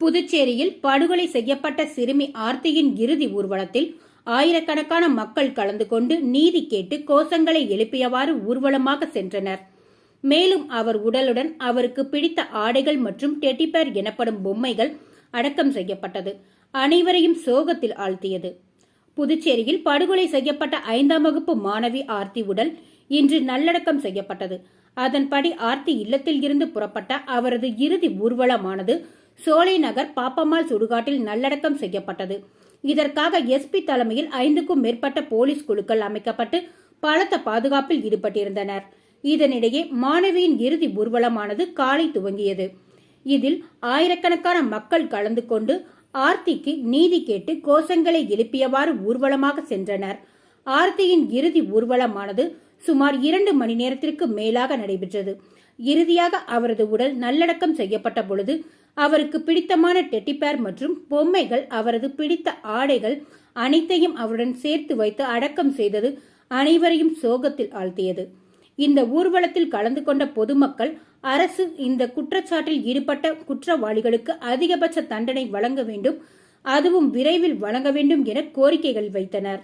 புதுச்சேரியில் படுகொலை செய்யப்பட்ட சிறுமி ஆர்த்தியின் இறுதி ஊர்வலத்தில் ஆயிரக்கணக்கான மக்கள் கலந்து கொண்டு நீதி கேட்டு கோஷங்களை எழுப்பியவாறு ஊர்வலமாக சென்றனர். மேலும் அவர் உடலுடன் அவருக்கு பிடித்த ஆடைகள் மற்றும் டெட்டிபேர் எனப்படும் பொம்மைகள் அடக்கம் செய்யப்பட்டது. அனைவரையும் சோகத்தில் ஆழ்த்தியது. புதுச்சேரியில் படுகொலை செய்யப்பட்ட ஐந்தாம் வகுப்பு மாணவி ஆர்த்தி உடல் இன்று நல்லடக்கம் செய்யப்பட்டது. அதன்படி ஆர்த்தி இல்லத்தில் இருந்து புறப்பட்ட அவரது இறுதி ஊர்வலமானது சோலை நகர் பாப்பம்மாள் சுடுகாட்டில் நல்லடக்கம் செய்யப்பட்டது. இதற்காக எஸ்பி தலைமையில் ஐந்துக்கும் மேற்பட்ட போலீஸ் குழுக்கள் அமைக்கப்பட்டு பலத்த பாதுகாப்பில் ஈடுபட்டிருந்தனர். இதனிடையே மாணவியின் இறுதி ஊர்வலமானது காலை துவங்கியது. இதில் ஆயிரக்கணக்கான மக்கள் கலந்து கொண்டு ஆர்த்திக்கு நீதி கேட்டு கோஷங்களை எழுப்பியவாறு ஊர்வலமாக சென்றனர். ஆர்த்தியின் இறுதி ஊர்வலமானது சுமார் இரண்டு மணி நேரத்திற்கு மேலாக நடைபெற்றது. இறுதியாக அவரது உடல் நல்லடக்கம் செய்யப்பட்ட பொழுது அவருக்கு பிடித்தமான டெட்டிபேர் மற்றும் பொம்மைகள் அவரது பிடித்த ஆடைகள் அனைத்தையும் அவருடன் சேர்த்து வைத்து அடக்கம் செய்தது அனைவரையும் சோகத்தில் ஆழ்த்தியது. இந்த ஊர்வலத்தில் கலந்து கொண்ட பொதுமக்கள் அரசு இந்த குற்றச்சாட்டில் ஈடுபட்ட குற்றவாளிகளுக்கு அதிகபட்ச தண்டனை வழங்க வேண்டும் அதுவும் விரைவில் வழங்க வேண்டும் என கோரிக்கைகள் வைத்தனர்.